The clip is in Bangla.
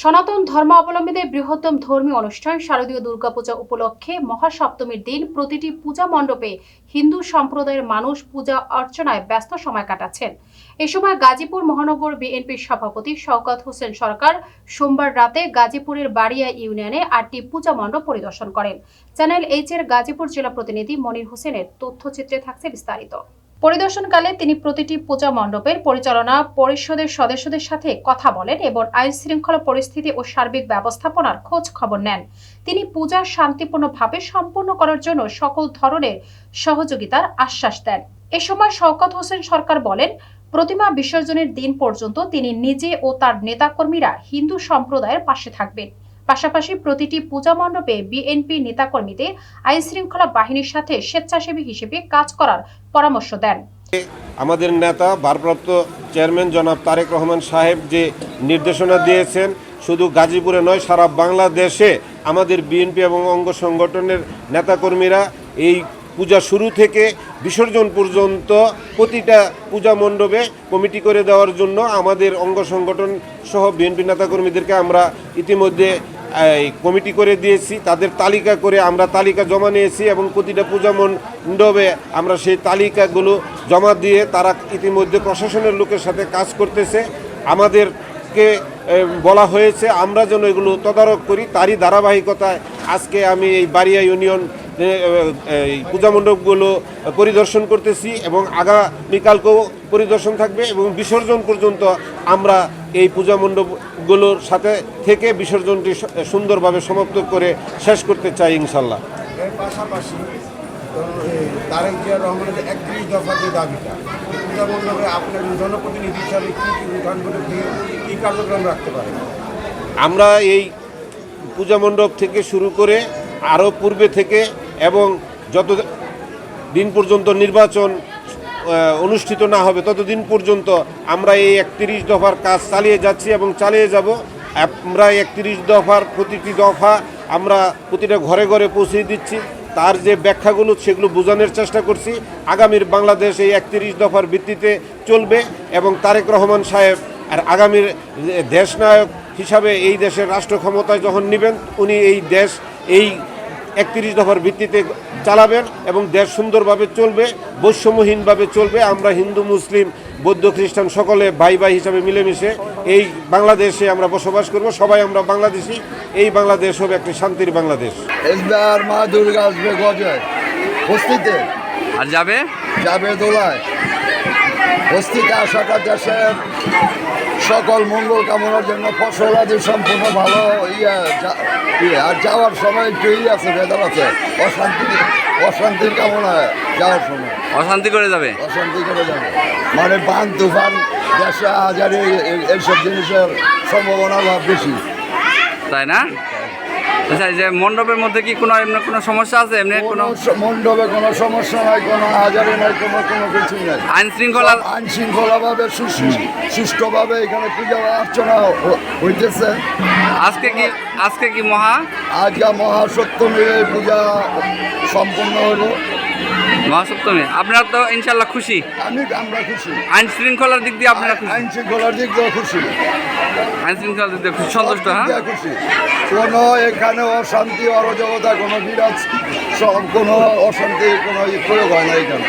সনাতন ধর্ম ধর্মাবলম্বীদের বৃহত্তম ধর্মীয় অনুষ্ঠান শারদীয় দুর্গাপূজা উপলক্ষে মহাসপ্তমীর দিন প্রতিটি পূজা মণ্ডপে হিন্দু সম্প্রদায়ের মানুষ পূজা অর্চনায় ব্যস্ত সময় কাটাচ্ছেন। এ সময় গাজীপুর মহানগর বিএনপির সভাপতি শওকত হোসেন সরকার সোমবার রাতে গাজীপুরের বাড়িয়া ইউনিয়নে আটটি পূজা মণ্ডপ পরিদর্শন করেন। চ্যানেল এইচ এর গাজীপুর জেলা প্রতিনিধি মনির হোসেনের তথ্যচিত্রে থাকছে বিস্তারিত। পরিদর্শনকালে তিনি প্রতিটি পূজা মণ্ডপের পরিচালনা পরিষদের সদস্যদের সাথে কথা বলেন এবং আইন শৃঙ্খলা পরিস্থিতি ও সার্বিক ব্যবস্থাপনার খোঁজ খবর নেন। তিনি পূজা শান্তিপূর্ণভাবে সম্পন্ন করার জন্য সকল ধরনের সহযোগিতার আশ্বাস দেন। এ সময় শওকত হোসেন সরকার বলেন, প্রতিমা বিসর্জনের দিন পর্যন্ত তিনি নিজে ও তার নেতাকর্মীরা হিন্দু সম্প্রদায়ের পাশে থাকবেন। পাশাপাশি প্রতিটি পূজা মণ্ডপে বিএনপি নেতাকর্মীদের আইন শৃঙ্খলা বাহিনীর সাথে স্বেচ্ছাসেবী হিসেবে কাজ করার পরামর্শ দেন। আমাদের নেতা, ভারপ্রাপ্ত চেয়ারম্যান জনাব তারেক রহমান সাহেব যে নির্দেশনা দিয়েছেন, শুধু গাজীপুরে নয়, সারা বাংলাদেশে আমাদের বিএনপি এবং অঙ্গ সংগঠনের নেতাকর্মীরা এই পূজা শুরু থেকে বিসর্জন পর্যন্ত প্রতিটা পূজা মণ্ডপে কমিটি করে দেওয়ার জন্য আমাদের অঙ্গ সংগঠন সহ বিএনপি নেতাকর্মীদেরকে আমরা ইতিমধ্যে কমিটি করে দিয়েছি, তাদের তালিকা করে আমরা তালিকা জমা নিয়েছি এবং প্রতিটা পূজা মণ্ডপে আমরা সেই তালিকাগুলো জমা দিয়ে তারা ইতিমধ্যে প্রশাসনের লোকের সাথে কাজ করতেছে। আমাদেরকে বলা হয়েছে, আমরা যেন এগুলো তদারক করি। তারই ধারাবাহিকতায় আজকে আমি এই বাড়িয়া ইউনিয়ন এই পূজা মণ্ডপগুলো পরিদর্শন করতেছি এবং আগামীকালকেও পরিদর্শন থাকবে এবং বিসর্জন পর্যন্ত আমরা এই পূজা মণ্ডপগুলোর সাথে থেকে বিসর্জনটি সুন্দরভাবে সমাপ্ত করে শেষ করতে চাই ইনশাল্লাহ। এর পাশাপাশি ধরুন, তারেক জিয়া রহমানের একত্রিশ দফার যে দাবিটা এই পূজা মণ্ডপে আপনার জনপ্রতিনিধি হিসাবে কী কী উঠানগুলো কী কী কার্যক্রম রাখতে পারেন আমরা এই পূজা মণ্ডপ থেকে শুরু করে আরও পূর্বে থেকে এবং যত দিন পর্যন্ত নির্বাচন অনুষ্ঠিত না হবে ততদিন পর্যন্ত আমরা এই একত্রিশ দফার কাজ চালিয়ে যাচ্ছি এবং চালিয়ে যাব। আমরা একত্রিশ দফার প্রতিটি দফা আমরা প্রতিটা ঘরে ঘরে পৌঁছে দিচ্ছি। তার যে ব্যাখ্যাগুলো, সেগুলো বোঝানোর চেষ্টা করছি। আগামীর বাংলাদেশ এই একত্রিশ দফার ভিত্তিতে চলবে এবং তারেক রহমান সাহেব আর আগামীর দেশনায়ক হিসাবে এই দেশের রাষ্ট্র ক্ষমতায় যখন নেবেন, উনি এই দেশ, এই একত্রিশ দফার ভিত্তিতে চালাবেন এবং দেশ সুন্দরভাবে চলবে বৈষম্যহীনভাবে চলবে। আমরা হিন্দু মুসলিম বৌদ্ধ খ্রিস্টান সকলে ভাই ভাই হিসাবে মিলেমিশে এই বাংলাদেশে আমরা বসবাস করব। সবাই আমরা বাংলাদেশি। এই বাংলাদেশ হবে একটি শান্তির বাংলাদেশ। মা দুর্গা আসবে গজয় বস্তিতে আর যাবে? যাবে দোলায়। বস্তিতে আসাটা দেশের সকল মঙ্গল কামনার জন্য ফসল আদি সম্পূর্ণ ভালো ইয়ে ইয়ে, আর যাওয়ার সময় একটু ই আছে বেদন আছে। অশান্তি অশান্তির কামনায় যাওয়ার সময়। অশান্তি করে যাবে? অশান্তি করে যাবে। মানে বান তুফান দেশে হাজারি এইসব জিনিসের সম্ভাবনা ভাব বেশি। তাই না? আচ্ছা যে মণ্ডপের মধ্যে কি কোনো এমনি কোনো সমস্যা আছে? এমনি কোনো মণ্ডপে কোনো সমস্যা নাই কোনো হাজারি নাই কোনো কোনো কিছু নাই। আইন শৃঙ্খলা আইন শৃঙ্খলাভাবে সুষ্ঠুভাবে এখানে পূজা অর্চনা হইতেছে। আজকে কি আজকে কি মহা? আজকে মহাসপ্তমী পূজা সম্পন্ন হলো মহাসপ্তমী। আপনারা তো ইনশাল্লাহ খুশি। আমি আমরা খুশি। আইন শৃঙ্খলার দিক দিয়ে আপনারা খুশি। আইন শৃঙ্খলার দিক দিয়ে খুশি। আইন শৃঙ্খলার দিক দিয়ে খুশি। সন্তুষ্ট হ্যাঁ? খুশি। কোনো এখানে অশান্তি অরাজকতা কোনো বিরাজ সব কোনো অশান্তি কোনো প্রয়োগ হয় না এখানে।